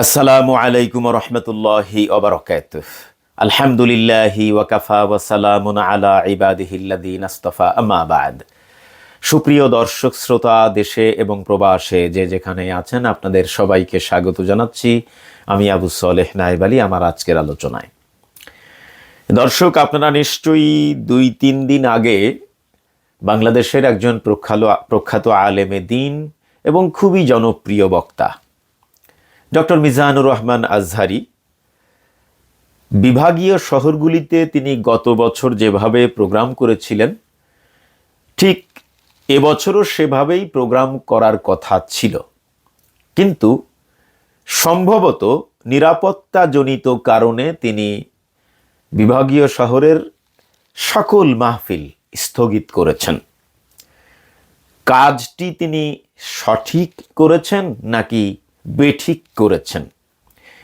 আসসালামু আলাইকুম রহমতুল্লাহি ওবরকাত আলহামদুলিল্লাহি ওয়াকাফা ওয়াসালামুন আলা ইবাদিহিল্লাদিন আস্তফা। আমাবাদ সুপ্রিয় দর্শক, শ্রোতা, দেশে এবং প্রবাসে যে যেখানে আছেন, আপনাদের সবাইকে স্বাগত জানাচ্ছি। আমি আবু সলেহ নাইব আলী, আমার আজকের আলোচনায়। দর্শক, আপনারা নিশ্চয়ই দুই তিন দিন আগে বাংলাদেশের একজন প্রখ্যাত প্রখ্যাত আলেমে দিন এবং খুবই জনপ্রিয় বক্তা ডক্টর মিজানুর রহমান আজহারি, বিভাগীয় শহরগুলিতে তিনি গত বছর যেভাবে প্রোগ্রাম করেছিলেন, ঠিক এবছরও সেভাবেই প্রোগ্রাম করার কথা ছিল। কিন্তু সম্ভবত নিরাপত্তাজনিত কারণে তিনি বিভাগীয় শহরের সকল মাহফিল স্থগিত করেছেন। কাজটি তিনি সঠিক করেছেন নাকি বেঠিক করেছেন।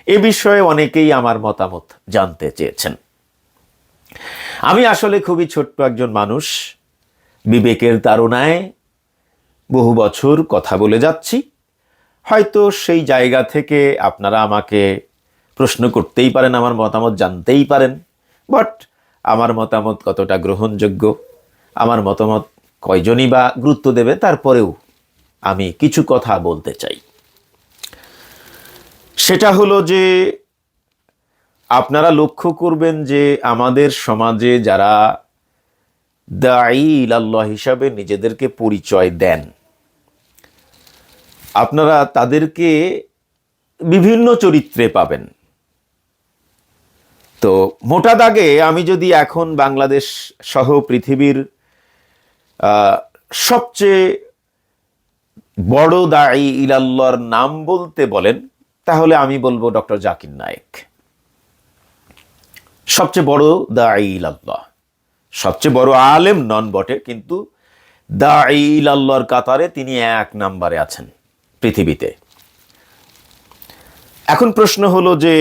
এ বিষয়ে অনেকেই আমার মতামত জানতে চেয়েছেন। আমি আসলে খুবই ছোট্ট একজন মানুষ। বিবেকের তাড়নায় বহু বছর কথা বলে যাচ্ছি। হয়তো সেই জায়গা থেকে আপনারা আমাকে প্রশ্ন করতেই পারেন, আমার মতামত জানতেই পারেন। বাট আমার মতামত কতটা গ্রহণযোগ্য, আমার মতামত কয়জনই বা গুরুত্ব দেবে, তারপরেও আমি কিছু কথা বলতে চাই। সেটা হলো যে আপনারা লক্ষ্য করবেন যে আমাদের সমাজে যারা দায়ী আল্লাহ হিসাবে নিজেদেরকে পরিচয় দেন, আপনারা তাদেরকে বিভিন্ন চরিত্রে পাবেন। তো মোটা দাগে আমি যদি এখন বাংলাদেশ সহ পৃথিবীর সবচেয়ে বড় দায়ী ইলাল্লাহর নাম বলতে বলেন তাহলে আমি বলব ডক্টর জাকির নায়েক। সবচেয়ে বড় দায়ী ইলাল্লাহ। সবচেয়ে বড় আলেম নন বটে, কিন্তু দায়ী ইলাল্লাহর কাতারে তিনি এক নাম্বারে আছেন পৃথিবীতে। এখন প্রশ্ন হলো যে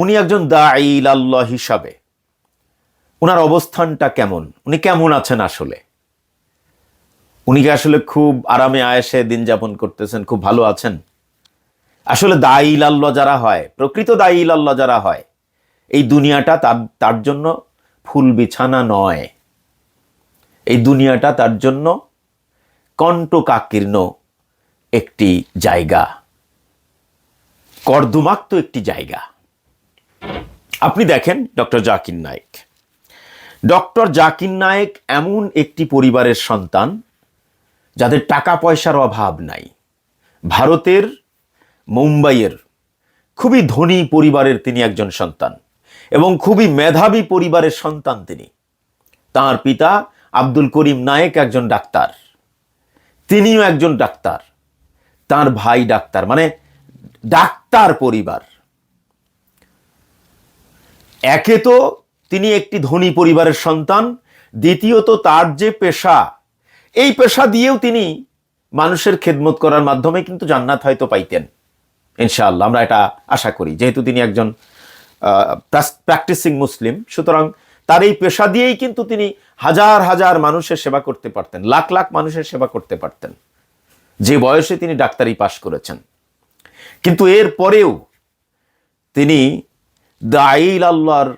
উনি একজন দায়ী ইলাল্লাহ হিসাবে ওনার অবস্থানটা কেমন? উনি কেমন আছেন আসলে? উনি কি আসলে খুব আরামে আয়েসে দিন যাপন করতেছেন, খুব ভালো আছেন? আসলে দায়ী লাল্লাহ যারা হয়, প্রকৃত দায়ী লাল্লাহ যারা হয়, এই দুনিয়াটা তার তার জন্য ফুল বিছানা নয়। এই দুনিয়াটা তার জন্য কণ্টকাকীর্ণ একটি জায়গা। কর্দমাক্ত একটি জায়গা। আপনি দেখেন ডক্টর জাকির নায়েক। ডক্টর জাকির নায়েক এমন একটি পরিবারের সন্তান যাদের টাকা পয়সার অভাব নাই। ভারতের মুম্বাইয়ের খুবই ধনী পরিবারের তিনি একজন সন্তান এবং খুবই মেধাবী পরিবারের সন্তান তিনি। তার পিতা আব্দুল করিম নায়েক একজন ডাক্তার। তিনিও একজন ডাক্তার। তার ভাই ডাক্তার মানে ডাক্তার পরিবার। একে তো তিনি একটি ধনী পরিবারের সন্তান, দ্বিতীয়ত তার যে পেশা, এই পেশা দিয়েও তিনি মানুষের খেদমত করার মাধ্যমে কিন্তু জান্নাত হয়তো পাইতেন। ইনশাআল্লাহ, আমরা এটা আশা করি। যেহেতু তিনি একজন প্র্যাকটিসিং মুসলিম, সুতরাং তার এই পেশা দিয়েই কিন্তু তিনি হাজার হাজার মানুষের সেবা করতে পারতেন, লাখ লাখ মানুষের সেবা করতে পারতেন। যে বয়সে তিনি ডাক্তারি পাশ করেছেন। কিন্তু এর পরেও তিনি দাইল আল্লাহর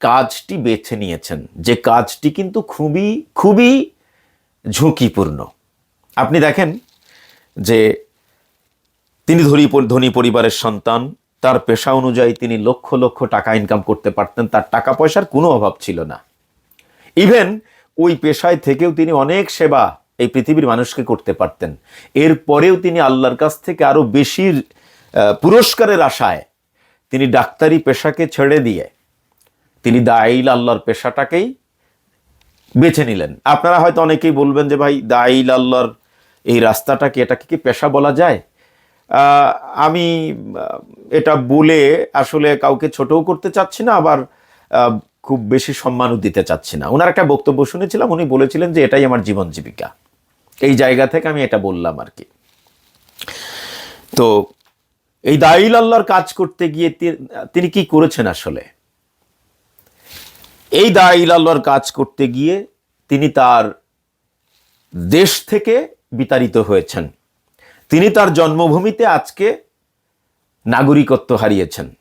কাজটি বেছে নিয়েছেন যে কাজটি কিন্তু খুবই খুবই ঝুঁকিপূর্ণ। আপনি দেখেন যে তিনি ধনী ধনী পরিবারের সন্তান। তার পেশা অনুযায়ী তিনি লক্ষ লক্ষ টাকা ইনকাম করতে পারতেন। তার টাকা পয়সার কোনো অভাব ছিল না। ইভেন ওই পেশায় থেকেও তিনি অনেক সেবা এই পৃথিবীর মানুষকে করতে পারতেন। এরপরেও তিনি আল্লাহর কাছ থেকে আরও বেশি পুরস্কারের আশায় তিনি ডাক্তারি পেশাকে ছেড়ে দিয়ে তিনি দাইল আল্লাহর পেশাটাকেই বেছে নিলেন। আপনারা হয়তো অনেকেই বলবেন যে, ভাই দাইল আল্লাহর এই রাস্তাটাকে এটাকে কি পেশা বলা যায়? আমি এটা বলে আসলে কাউকে ছোটও করতে চাচ্ছি না, আবার খুব বেশি সম্মানও দিতে চাচ্ছি না। ওনার একটা বক্তব্য শুনেছিলাম, উনি বলেছিলেন যে এটাই আমার জীবন জীবিকা। এই জায়গা থেকে আমি এটা বললাম আর কি। তো এই দাইল আল্লাহর কাজ করতে গিয়ে তিনি কি করেছেন আসলে? এই দাইল আল্লাহর কাজ করতে গিয়ে তিনি তার দেশ থেকে বিতাড়িত হয়েছেন। তিনি তার জন্মভূমিতে আজকে নাগরিকত্ব হারিয়েছেন।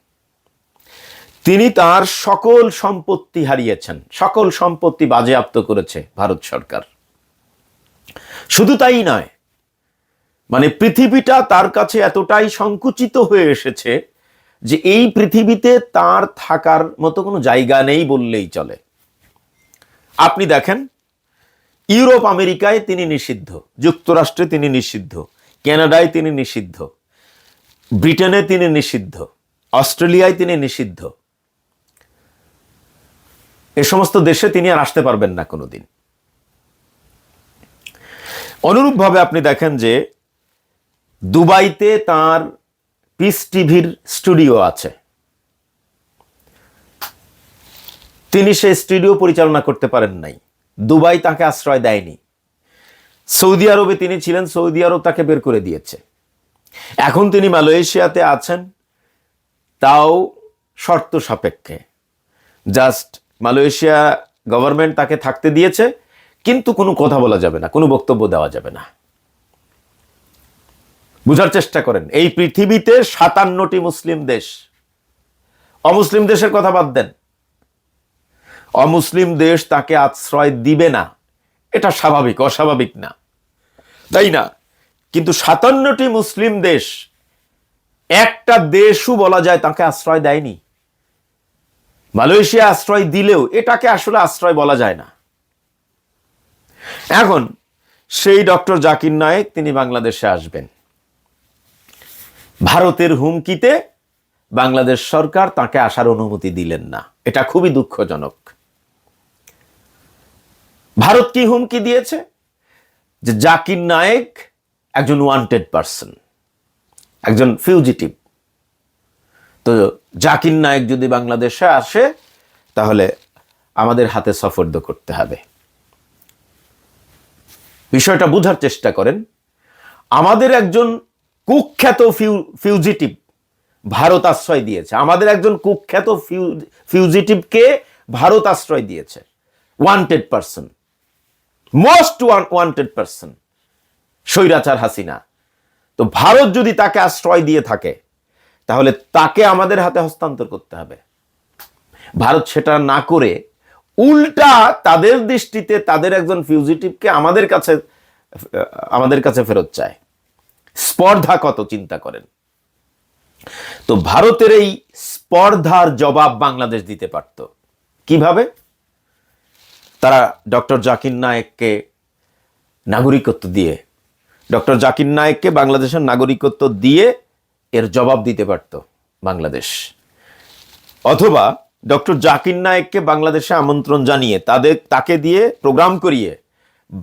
তিনি তার সকল সম্পত্তি হারিয়েছেন। সকল সম্পত্তি বাজেয়াপ্ত করেছে ভারত সরকার। শুধু তাই নয় মানে পৃথিবীটা তার কাছে এতটাই সংকুচিত হয়ে এসেছে যে এই পৃথিবীতে তার থাকার মতো কোনো জায়গা নেই বললেই চলে। আপনি দেখেন, ইউরোপ, আমেরিকায় তিনি নিষিদ্ধ, যুক্তরাষ্ট্রে তিনি নিষিদ্ধ কানাডায় তিনি নিষিদ্ধ, ব্রিটেনে তিনি নিষিদ্ধ, অস্ট্রেলিয়ায় তিনি নিষিদ্ধ। এ সমস্ত দেশে তিনি আর আসতে পারবেন না কোনোদিন। অনুরূপভাবে আপনি দেখেন যে দুবাইতে তার পিস টিভির স্টুডিও আছে। তিনি সেই স্টুডিও পরিচালনা করতে পারেন নাই। দুবাই তাকে আশ্রয় দেয়নি। সৌদি আরবে তিনি ছিলেন, সৌদি আরব তাকে বের করে দিয়েছে। এখন তিনি মালয়েশিয়াতে আছেন, তাও শর্ত সাপেক্ষে। জাস্ট মালয়েশিয়া গভর্নমেন্ট তাকে থাকতে দিয়েছে, কিন্তু কোনো কথা বলা যাবে না, কোনো বক্তব্য দেওয়া যাবে না। বুঝার চেষ্টা করেন, এই পৃথিবীতে সাতান্নটি মুসলিম দেশ। অমুসলিম দেশের কথা বাদ দেন। অমুসলিম দেশ তাকে আশ্রয় দিবে না। এটা স্বাভাবিক, অস্বাভাবিক না। তাই না? কিন্তু সাতান্নটি মুসলিম দেশ, একটা দেশও বলা যায় তাকে আশ্রয় দেয়নি। মালয়েশিয়া আশ্রয় দিলেও এটাকে আসলে আশ্রয় বলা যায় না। এখন সেই ডক্টর জাকির নায়েক তিনি বাংলাদেশে আসবেন। ভারতের হুমকিতে বাংলাদেশ সরকার তাকে আসার অনুমতি দিলেন না। এটা খুবই দুঃখজনক। ভারত কি হুমকি দিয়েছে? যে জাকির নায়েক একজন ওয়ান্টেড পারসন একজন ফিউজিটিভ তো জাকির নায়েক যদি বাংলাদেশে আসে, তাহলে আমাদের হাতে সফর্দ করতে হবে। বিষয়টা বোঝার চেষ্টা করেন। আমাদের একজন কুখ্যাত ফিউজিটিভ ভারত আশ্রয় দিয়েছে। আমাদের একজন কুখ্যাত ফিউজিটিভকে ভারত আশ্রয় দিয়েছে wanted person most wanted person স্বৈরাচার হাসিনা। তো ভারত যদি তাকে আশ্রয় দিয়ে থাকে, তাহলে তাকে আমাদের হাতে হস্তান্তর করতে হবে। ভারত সেটা না করে উল্টা তাদের দৃষ্টিতে তাদের একজন ফিউজিটিভকে আমাদের কাছে আমাদের কাছে ফেরত চায়। স্পর্ধা কত চিন্তা করেন। তো ভারতের এই স্পর্ধার জবাব বাংলাদেশ দিতে পারত। কীভাবে? তারা ডক্টর জাকির নায়েককে নাগরিকত্ব দিয়ে, ডক্টর জাকির নায়েককে বাংলাদেশের নাগরিকত্ব দিয়ে এর জবাব দিতে পারত বাংলাদেশ। অথবা ডক্টর জাকির নায়েককে বাংলাদেশে আমন্ত্রণ জানিয়ে তাদের, তাকে দিয়ে প্রোগ্রাম করিয়ে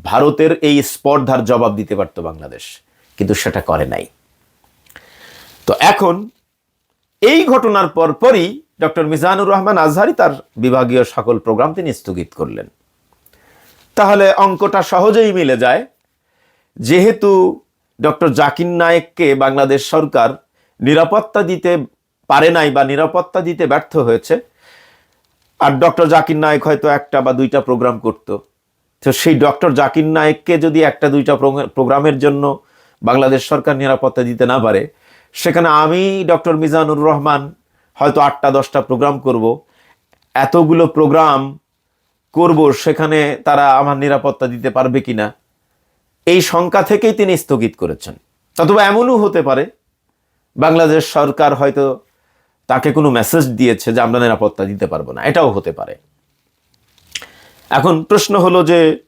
ভারতের এই স্পর্ধার জবাব দিতে পারত বাংলাদেশ। কিন্তু সেটা করে নাই। তো এখন এই ঘটনার পরপরই ডক্টর মিজানুর রহমান আজহারি তার বিভাগীয় সকল প্রোগ্রাম তিনি স্থগিত করলেন। তাহলে অঙ্কটা সহজেই মিলে যায়। যেহেতু ডক্টর জাকির নায়েককে বাংলাদেশ সরকার নিরাপত্তা দিতে পারে নাই বা নিরাপত্তা দিতে ব্যর্থ হয়েছে, আর ডক্টর জাকির নায়েক হয়তো একটা বা দুইটা প্রোগ্রাম করত। তো সেই ডক্টর জাকির নায়েককে যদি একটা দুইটা প্রোগ্রামের জন্য বাংলাদেশ সরকার নিরাপত্তা দিতে না পারে, সেখানে আমি, ডক্টর মিজানুর রহমান, হয়তো আটটা দশটা প্রোগ্রাম করব। এতগুলো প্রোগ্রাম করব, সেখানে তারা আমার নিরাপত্তা দিতে পারবে কিনা? এই শঙ্কা থেকেই তিনি স্থগিত করেছেন। অথবা এমনও হতে পারে, বাংলাদেশ সরকার হয়তো তাকে কোনো মেসেজ দিয়েছে যে আমরা নিরাপত্তা দিতে পারব না। এটাও হতে পারে। এখন প্রশ্ন হলো যে,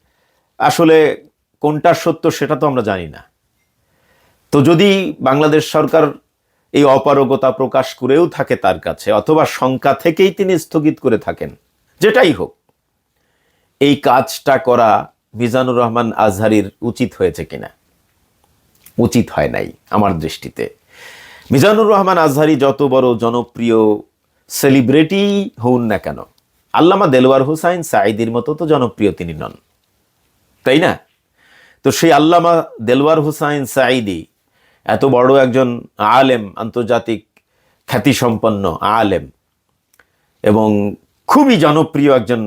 আসলে কোনটা সত্য সেটা তো আমরা জানি না। তো যদি বাংলাদেশ সরকার এই অপারগতা প্রকাশ করেও থাকে তার কাছে, অথবা শঙ্কা থেকেই তিনি স্থগিত করে থাকেন, যেটাই হোক এই কাজটা করা মিজানুর রহমান আজহারির উচিত হয়েছে কিনা? উচিত হয় নাই আমার দৃষ্টিতে। মিজানুর রহমান আজহারি যত বড় জনপ্রিয় সেলিব্রিটি হন না কেন, আল্লামা দেলোয়ার হুসাইন সাইদির মতো তো জনপ্রিয় তিনি নন। তাই না? তো সেই আল্লামা দেলওয়ার হুসাইন সাইদি এত বড় একজন আলেম, আন্তর্জাতিক খ্যাতিসম্পন্ন আলেম এবং খুবই জনপ্রিয় একজন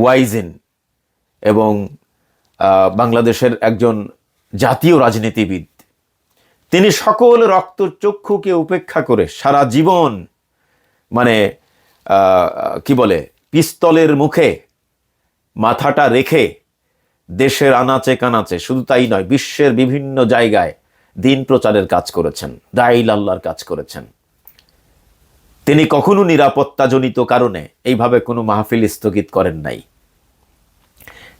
ওয়াইজেন এবং বাংলাদেশের একজন জাতীয় রাজনীতিবিদ। তিনি সকল রক্ত চক্ষুকে উপেক্ষা করে সারা জীবন মানে কি বলে, পিস্তলের মুখে মাথাটা রেখে দেশের আনাচে কানাচে, শুধু তাই নয়, বিশ্বের বিভিন্ন জায়গায় দিন প্রচারের কাজ করেছেন দাইল আল্লাহর কাজ করেছেন। তিনি কখনো নিরাপত্তাজনিত কারণে এইভাবে কোনো মাহফিল স্থগিত করেন নাই।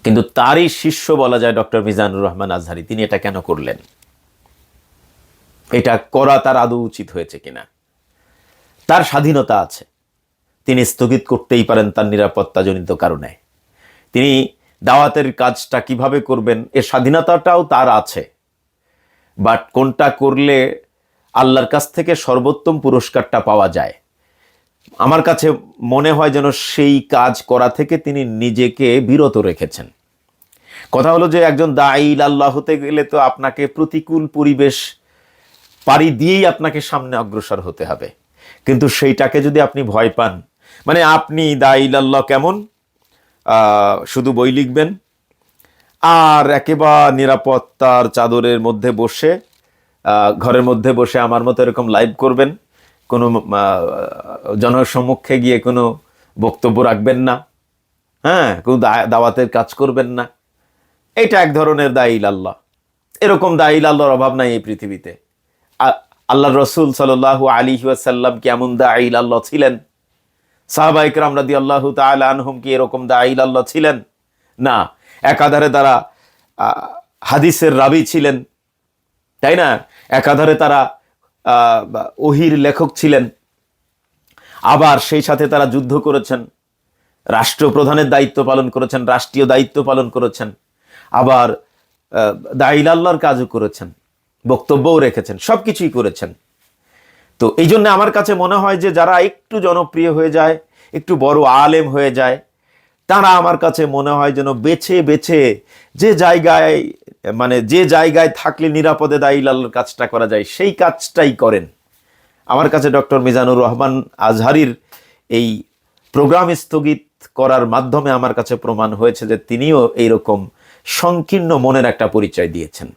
কিন্তু তারই শিষ্য বলা যায় ডক্টর মিজানুর রহমান আজহারি, তিনি এটা কেন করলেন? এটা করা তার আদৌ উচিত হয়েছে কিনা? তার স্বাধীনতা আছে। তিনি স্থগিত করতেই পারেন তার নিরাপত্তাজনিত কারণে। তিনি দাওয়াতের কাজটা কীভাবে করবেন এর স্বাধীনতাটাও তার আছে। বাট কোনটা করলে আল্লাহর কাছ থেকে সর্বোত্তম পুরস্কারটা পাওয়া যায় আমার কাছে মনে হয় যেন সেই কাজ করা থেকে তিনি নিজেকে বিরত রেখেছেন। কথা হলো যে একজন দাইল আল্লাহ হতে গেলে তো আপনাকে প্রতিকূল পরিবেশ পাড়ি দিয়েই আপনাকে সামনে অগ্রসর হতে হবে। কিন্তু সেইটাকে যদি আপনি ভয় পান মানে আপনি দাইল আল্লাহ কেমন? শুধু বই লিখবেন, আর একেবারে নিরাপত্তার চাদরের মধ্যে বসে ঘরের মধ্যে বসে আমার মতো এরকম লাইভ করবেন। কোনো জনসম্মুখে গিয়ে কোনো বক্তব্য রাখবেন না। হ্যাঁ কোনো দাওয়াতের কাজ করবেন না। এটা এক ধরনের দাইল আল্লাহ। এরকম দাইল আল্লাহর অভাব নাই এই পৃথিবীতে। আল্লাহ রসুল সাল আলী ওয়াসাল্লাম কেমন দাইল আল্লাহ ছিলেন? সাহাবাইক রামরাদি আল্লাহ আনহুম কি এরকম দাইল আল্লাহ ছিলেন? না একাধারে তারা হাদিসের রাবি ছিলেন। তাই না? একাধারে তারা ওহির লেখক ছিলেন। আবার সেই সাথে তারা যুদ্ধ করেছেন। রাষ্ট্রপ্রধানের দায়িত্ব পালন করেছেন রাষ্ট্রীয় দায়িত্ব পালন করেছেন। আবার আহ, দাইল আল্লাহর কাজও করেছেন বক্তব্যও রেখেছেন সব কিছুই করেছেন। তো এই জন্য আমার কাছে মনে হয় যে যারা একটু জনপ্রিয় হয়ে যায় একটু বড় আলেম হয়ে যায় তারা আমার কাছে মনে হয় যেন বেছে বেছে যে জায়গায় মানে যে জায়গায় থাকলে নিরাপদে দাইল আল্লাহর কাজটা করা যায়, সেই কাজটাই করেন। আমার কাছে ডক্টর মিজানুর রহমান আজহারির এই প্রোগ্রাম স্থগিত করার মাধ্যমে আমার কাছে প্রমাণ হয়েছে যে তিনিও এইরকম সংকীর্ণ মনের একটা পরিচয় দিয়েছেন।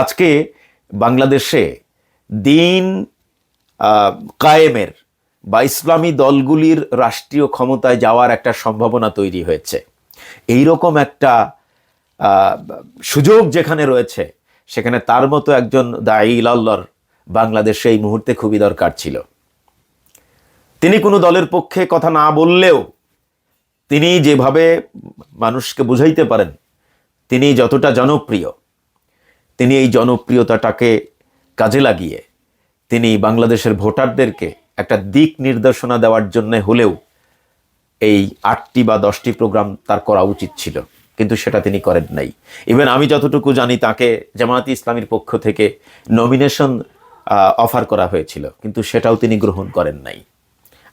আজকে বাংলাদেশে দিন কায়েমের বা ইসলামী দলগুলির রাষ্ট্রীয় ক্ষমতায় যাওয়ার একটা সম্ভাবনা তৈরি হয়েছে। এই রকম একটা সুযোগ যেখানে রয়েছে, সেখানে তার মতো একজন দাইল আল্লাহর বাংলাদেশে এই মুহূর্তে খুবই দরকার ছিল। তিনি কোনো দলের পক্ষে কথা না বললেও তিনি যেভাবে মানুষকে বুঝাইতে পারেন, তিনি যতটা জনপ্রিয়, তিনি এই জনপ্রিয়তাটাকে কাজে লাগিয়ে তিনি বাংলাদেশের ভোটারদেরকে একটা দিক নির্দেশনা দেওয়ার জন্য হলেও এই আটটি বা দশটি প্রোগ্রাম তার করা উচিত ছিল, কিন্তু সেটা তিনি করেন নাই। ইভেন আমি যতটুকু জানি তাকে জামায়াতে ইসলামীর পক্ষ থেকে নমিনেশন অফার করা হয়েছিল, কিন্তু সেটাও তিনি গ্রহণ করেন নাই।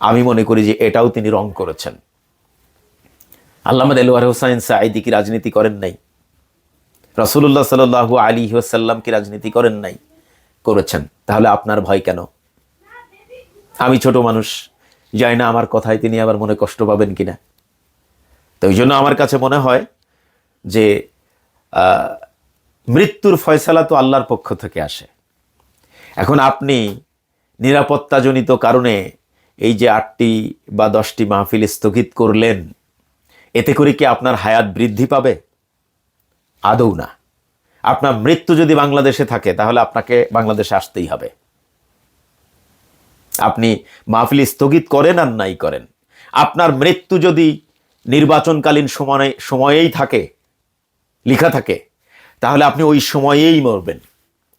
আমি মনে করি যে এটাও তিনি রং করেছেন। আল্লামদ এলোয়ার হোসাইন সাঈদি কি রাজনীতি করেন নাই? রসুল্লাহ সাল আলী ওসাল্লাম কি রাজনীতি করেন নাই? করেছেন। তাহলে আপনার ভয় কেন? আমি ছোট মানুষ যাই না আমার কথায় তিনি আবার মনে কষ্ট পাবেন কিনা। তো ওই জন্য আমার কাছে মনে হয় যে মৃত্যুর ফয়সালা তো আল্লাহর পক্ষ থেকে আসে। এখন আপনি নিরাপত্তাজনিত কারণে এই যে আটটি বা দশটি মাহফিল স্থগিত করলেন, এতে করে কি আপনার হায়াত বৃদ্ধি পাবে? আদৌ না। আপনার মৃত্যু যদি বাংলাদেশে থাকে, তাহলে আপনাকে বাংলাদেশে আসতেই হবে। আপনি মাহফিল স্থগিত করেন আর নাই করেন। আপনার মৃত্যু যদি নির্বাচনকালীন সময়ে, সময়েই থাকে, লেখা থাকে, তাহলে আপনি ওই সময়েই মরবেন।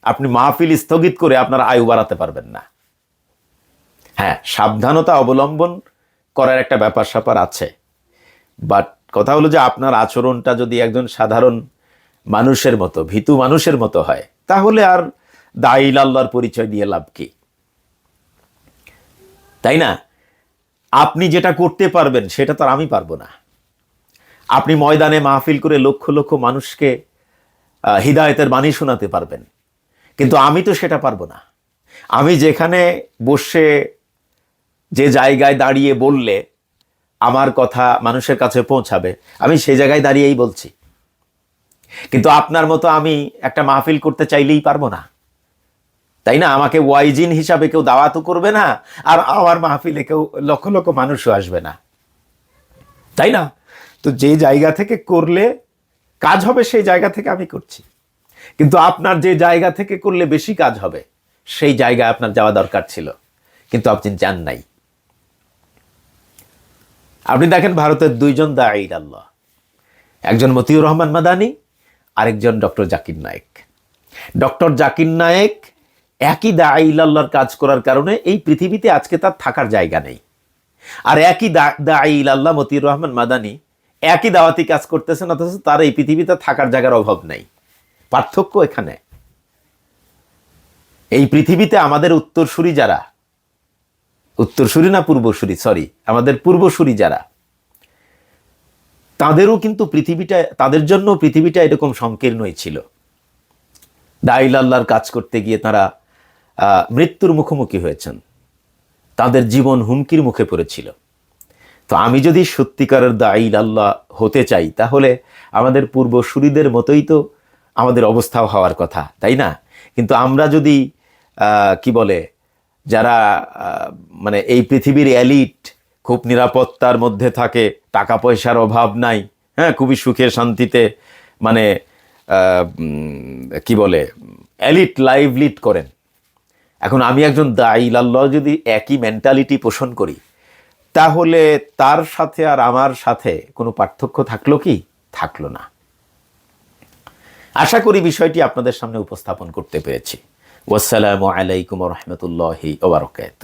আপনি মাহফিল স্থগিত করে আপনার আয়ু বাড়াতে পারবেন না। হ্যাঁ সাবধানতা অবলম্বন করার একটা ব্যাপার স্যাপার আছে। বাট কথা হলো যে আপনার আচরণটা যদি একজন সাধারণ মানুষের মতো, ভীতু মানুষের মতো হয়, তাহলে আর দাইল আল্লাহর পরিচয় দিয়ে লাভ কি? তাই না? আপনি যেটা করতে পারবেন, সেটা তো আর আমি পারব না। আপনি ময়দানে মাহফিল করে লক্ষ লক্ষ মানুষকে হিদায়তের বাণী শোনাতে পারবেন। কিন্তু আমি তো সেটা পারব না। আমি যেখানে বসে যে জায়গায় দাঁড়িয়ে বললে আমার কথা মানুষের কাছে পৌঁছাবে, আমি সেই জায়গায় দাঁড়িয়েই বলছি। কিন্তু আপনার মতো আমি একটা মাহফিল করতে চাইলেই পারব না। তাই না? আমাকে ওয়াইজিন হিসাবে কেউ দাওয়াতও করবে না, আর আমার মাহফিলে কেউ লক্ষ লক্ষ মানুষও আসবে না। তাই না? তো যে জায়গা থেকে করলে কাজ হবে, সেই জায়গা থেকে আমি করছি। কিন্তু আপনার যে জায়গা থেকে করলে বেশি কাজ হবে, সেই জায়গায় আপনার যাওয়া দরকার ছিল। কিন্তু আপনি যান নাই। আপনি দেখেন, ভারতের দুইজন দাঈদ আল্লাহ। একজন মতিউর রহমান মাদানি, আরেকজন ডক্টর জাকির নায়েক। ডক্টর জাকির নায়েক একই দা আল্লাহর কাজ করার কারণে এই পৃথিবীতে আজকে তার থাকার জায়গা নেই। আর একই দাঈল আল্লাহ মতিউর রহমান মাদানি একই দাওয়াতি কাজ করতেছেন, অথচ তার এই পৃথিবীতে থাকার জায়গার অভাব নেই। পার্থক্য এখানে। এই পৃথিবীতে আমাদের উত্তরসূরি যারা, উত্তরসূরি না পূর্বসূরি সরি আমাদের পূর্বসূরি যারা, তাদেরও কিন্তু পৃথিবীটা, তাদের জন্য পৃথিবীটা এরকম সংকীর্ণই ছিল। দাইল আল্লাহর কাজ করতে গিয়ে তারা মৃত্যুর মুখোমুখি হয়েছেন। তাদের জীবন হুমকির মুখে পড়েছিল। তো আমি যদি সত্যিকারের দাইল আল্লাহ হতে চাই, তাহলে আমাদের পূর্বসূরিদের মতোই তো আমাদের অবস্থাও হওয়ার কথা, তাই না? কিন্তু আমরা যদি কি বলে, যারা মানে এই পৃথিবীর অ্যালিট খুব নিরাপত্তার মধ্যে থাকে টাকা পয়সার অভাব নাই হ্যাঁ খুবই সুখে শান্তিতে মানে কি বলে অ্যালিট লাইভ লিড করেন এখন আমি একজন দায়ী, লাল্লাহ যদি একই মেন্টালিটি পোষণ করি, তাহলে তার সাথে আর আমার সাথে কোনো পার্থক্য থাকল কি? থাকল না। আশা করি বিষয়টি আপনাদের সামনে উপস্থাপন করতে পেরেছি। ওয়াসালামু আলাইকুম রহমতুল্লাহি ওবরকাত